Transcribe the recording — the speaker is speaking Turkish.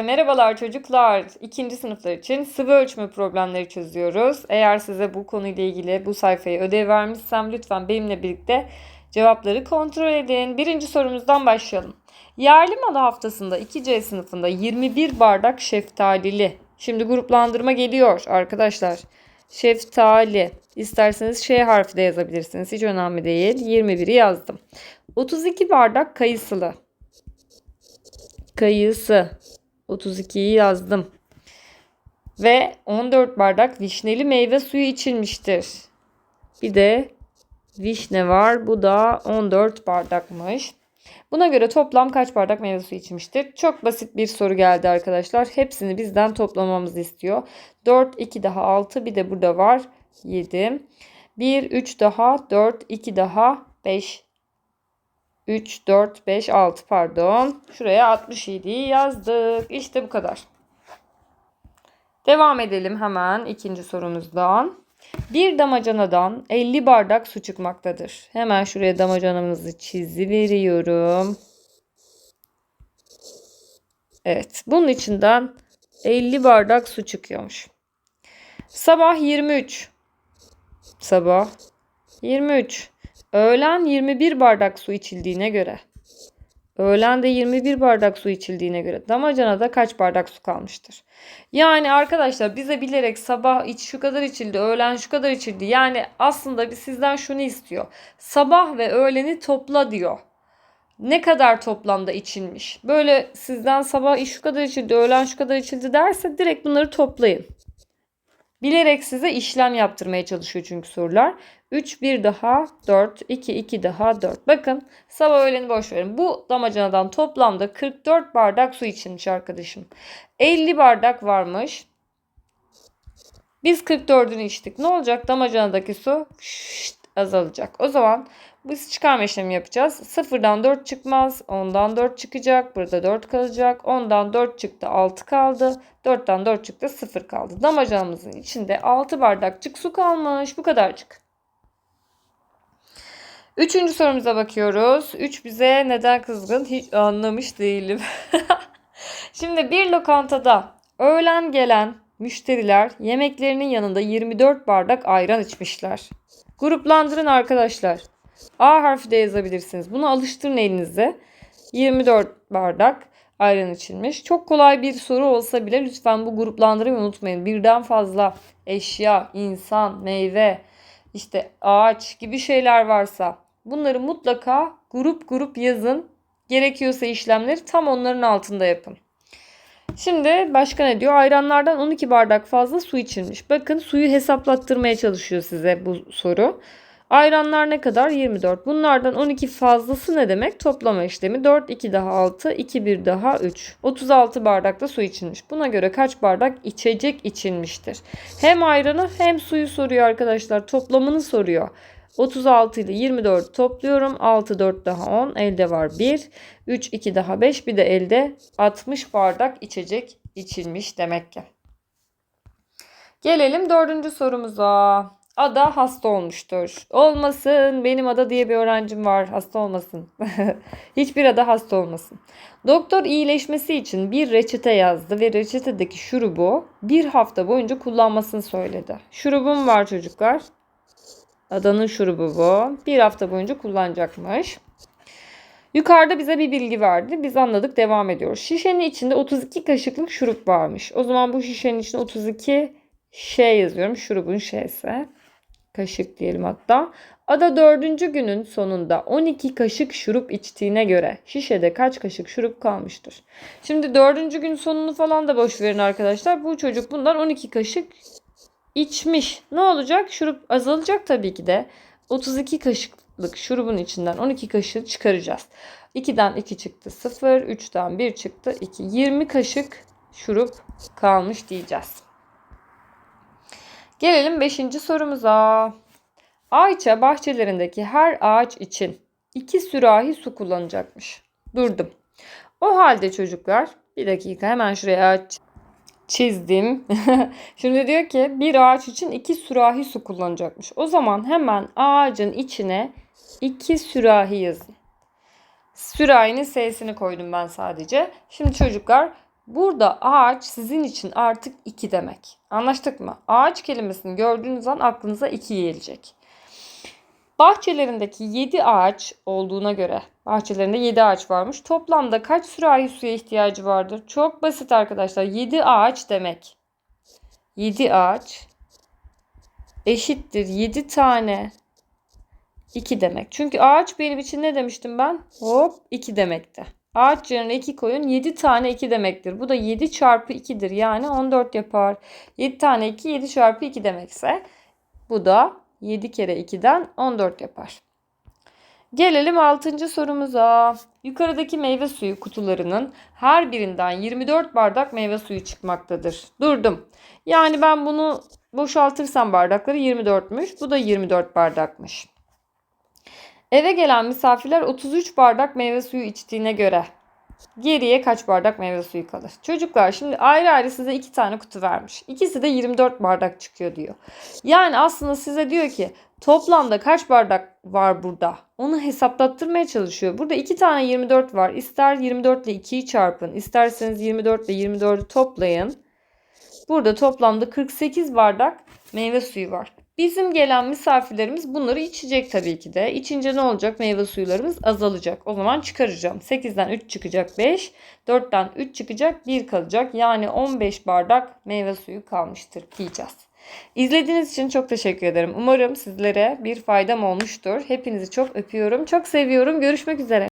Merhabalar çocuklar. İkinci sınıflar için sıvı ölçme problemleri çözüyoruz. Eğer size bu konuyla ilgili bu sayfayı ödev vermişsem lütfen benimle birlikte cevapları kontrol edin. Birinci sorumuzdan başlayalım. Yerli malı haftasında 2C sınıfında 21 bardak şeftalili. Şimdi gruplandırma geliyor arkadaşlar. Şeftali. İsterseniz şey harfi de yazabilirsiniz. Hiç önemli değil. 21'i yazdım. 32 bardak kayısılı. Kayısı. 32'yi yazdım. Ve 14 bardak vişneli meyve suyu içilmiştir. Bir de vişne var. Bu da 14 bardakmış. Buna göre toplam kaç bardak meyve suyu içmiştir? Çok basit bir soru geldi arkadaşlar. Hepsini bizden toplamamızı istiyor. 4, 2 daha 6 bir de burada var 7. 1, 3 daha 4, 2 daha 5. 3, 4, 5, 6 pardon. Şuraya 67'yi yazdık. İşte bu kadar. Devam edelim hemen ikinci sorumuzdan. Bir damacanadan 50 bardak su çıkmaktadır. Hemen şuraya damacanamızı çizi veriyorum. Evet, bunun içinden 50 bardak su çıkıyormuş. Sabah 23. Sabah 23. Öğlen 21 bardak su içildiğine göre. Öğlen de 21 bardak su içildiğine göre damacanada kaç bardak su kalmıştır? Yani arkadaşlar bize bilerek sabah iç şu kadar içildi, öğlen şu kadar içildi. Yani aslında bir sizden şunu istiyor. Sabah ve öğleni topla diyor. Ne kadar toplamda içilmiş? Böyle sizden sabah şu kadar içildi, öğlen şu kadar içildi derse direkt bunları toplayın. Bilerek size işlem yaptırmaya çalışıyor çünkü sorular. 3 1 daha 4 2 2 daha 4. Bakın sabah öğleni boş verin. Bu damacanadan toplamda 44 bardak su içilmiş arkadaşım. 50 bardak varmış. Biz 44'ünü içtik. Ne olacak? Damacanadaki su şşt, azalacak. O zaman biz çıkarma işlemi yapacağız. Sıfırdan 4 çıkmaz. 10'dan 4 çıkacak. Burada 4 kalacak. 10'dan 4 çıktı 6 kaldı. 4'ten 4 çıktı 0 kaldı. Damacanamızın içinde 6 bardakçık su kalmış. Bu kadarcık. Üçüncü sorumuza bakıyoruz. 3 bize neden kızgın hiç anlamış değilim. Şimdi bir lokantada öğlen gelen müşteriler yemeklerinin yanında 24 bardak ayran içmişler. Gruplandırın arkadaşlar. A harfi de yazabilirsiniz. Bunu alıştırın elinize. 24 bardak ayran içilmiş. Çok kolay bir soru olsa bile lütfen bu gruplandırmayı unutmayın. Birden fazla eşya, insan, meyve, işte ağaç gibi şeyler varsa bunları mutlaka grup grup yazın. Gerekiyorsa işlemleri tam onların altında yapın. Şimdi başka ne diyor? Ayranlardan 12 bardak fazla su içilmiş. Bakın suyu hesaplattırmaya çalışıyor size bu soru. Ayranlar ne kadar? 24. Bunlardan 12 fazlası ne demek? Toplama işlemi. 4, 2 daha 6, 2, 1 daha 3. 36 bardakta su içilmiş. Buna göre kaç bardak içecek içilmiştir? Hem ayranı hem suyu soruyor arkadaşlar. Toplamını soruyor. 36 ile 24 topluyorum. 6, 4 daha 10. Elde var 1. 3, 2 daha 5. Bir de elde 60 bardak içecek içilmiş demek ki. Gelelim dördüncü sorumuza. Ada hasta olmuştur. Olmasın. Benim Ada diye bir öğrencim var. Hasta olmasın. Hiçbir ada hasta olmasın. Doktor iyileşmesi için bir reçete yazdı ve reçetedeki şurubu bir hafta boyunca kullanmasını söyledi. Şurubum var çocuklar. Adanın şurubu bu. Bir hafta boyunca kullanacakmış. Yukarıda bize bir bilgi verdi. Biz anladık devam ediyoruz. Şişenin içinde 32 kaşıklık şurup varmış. O zaman bu şişenin içinde 32 şey yazıyorum. Şurubun şeyse. Kaşık diyelim hatta. Ada dördüncü günün sonunda 12 kaşık şurup içtiğine göre şişede kaç kaşık şurup kalmıştır? Şimdi dördüncü gün sonunu falan da boş verin arkadaşlar. Bu çocuk bundan 12 kaşık içmiş. Ne olacak? Şurup azalacak tabii ki de. 32 kaşıklık şurubun içinden 12 kaşığı çıkaracağız. 2'den 2 çıktı 0, 3'ten 1 çıktı 2. 20 kaşık şurup kalmış diyeceğiz. Gelelim 5. sorumuza. Ayça bahçelerindeki her ağaç için 2 sürahi su kullanacakmış. Durdum. O halde çocuklar bir dakika hemen şuraya ağaç çizdim. Şimdi diyor ki bir ağaç için 2 sürahi su kullanacakmış. O zaman hemen ağacın içine 2 sürahi yazın. Sürahinin S'sini koydum ben sadece. Şimdi çocuklar Burada ağaç sizin için artık 2 demek. Anlaştık mı? Ağaç kelimesini gördüğünüz an aklınıza 2 gelecek. Bahçelerindeki 7 ağaç olduğuna göre bahçelerinde 7 ağaç varmış. Toplamda kaç sürahi suya ihtiyacı vardır? Çok basit arkadaşlar. 7 ağaç demek. 7 ağaç eşittir 7 tane 2 demek. Çünkü ağaç benim için ne demiştim ben? Hop 2 demekti. Ağaç yerine 2 koyun 7 tane 2 demektir. Bu da 7 çarpı 2'dir. Yani 14 yapar. 7 tane 2 7 çarpı 2 demekse bu da 7 kere 2'den 14 yapar. Gelelim 6. sorumuza. Yukarıdaki meyve suyu kutularının her birinden 24 bardak meyve suyu çıkmaktadır. Durdum. Yani ben bunu boşaltırsam bardakları 24'müş. Bu da 24 bardakmış. Eve gelen misafirler 33 bardak meyve suyu içtiğine göre geriye kaç bardak meyve suyu kalır? Çocuklar şimdi ayrı ayrı size iki tane kutu vermiş. İkisi de 24 bardak çıkıyor diyor. Yani aslında size diyor ki toplamda kaç bardak var burada? Onu hesaplattırmaya çalışıyor. Burada iki tane 24 var. İster 24 ile 2'yi çarpın. isterseniz 24 ile 24'ü toplayın. Burada toplamda 48 bardak meyve suyu var. Bizim gelen misafirlerimiz bunları içecek tabii ki de. İçince ne olacak? Meyve suyularımız azalacak. O zaman çıkaracağım. 8'den 3 çıkacak 5. 4'ten 3 çıkacak 1 kalacak. Yani 15 bardak meyve suyu kalmıştır diyeceğiz. İzlediğiniz için çok teşekkür ederim. Umarım sizlere bir faydam olmuştur. Hepinizi çok öpüyorum. Çok seviyorum. Görüşmek üzere.